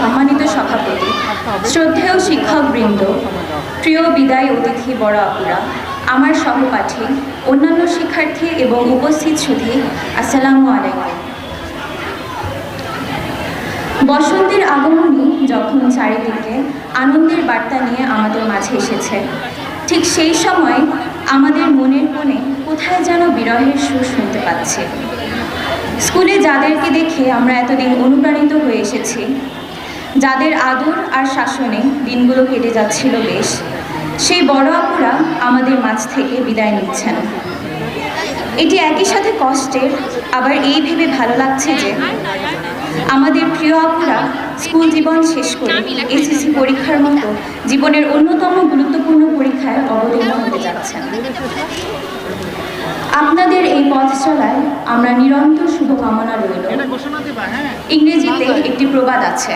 সম্মানিত সভাপতি, শ্রদ্ধেয় শিক্ষকবৃন্দ, প্রিয় বিদায় অতিথি বড় আপুরা আমার সহপাঠী, অন্যান্য শিক্ষার্থী এবং উপস্থিত সুধী, আসসালামু আলাইকুম। বসন্তের আগমনী যখন চারিদিকে আনন্দের বার্তা নিয়ে আমাদের মাঝে এসেছে, ঠিক সেই সময় আমাদের মনের মনে কোথায় যেন বিরহের সুর শুনতে পাচ্ছে। স্কুলে যাদেরকে দেখে আমরা এতদিন অনুপ্রাণিত হয়ে এসেছি যাদের আদর আর শাসনে দিনগুলো কেটে যাচ্ছিল বেশ, সেই বড় আপুরা আমাদের মাঝ থেকে বিদায় নিচ্ছেন। এটি একই সাথে কষ্টের, আবার এই ভেবে ভালো লাগছে যে আমাদের প্রিয় আপুরা স্কুল জীবন শেষ করে এসএসসি পরীক্ষার মতো জীবনের অন্যতম গুরুত্বপূর্ণ পরীক্ষায় অবতীর্ণ হতে যাচ্ছেন। আপনাদের এই পথ চলায় আমরা নিরন্তর শুভকামনা রইল। ইংরেজিতে একটি প্রবাদ আছে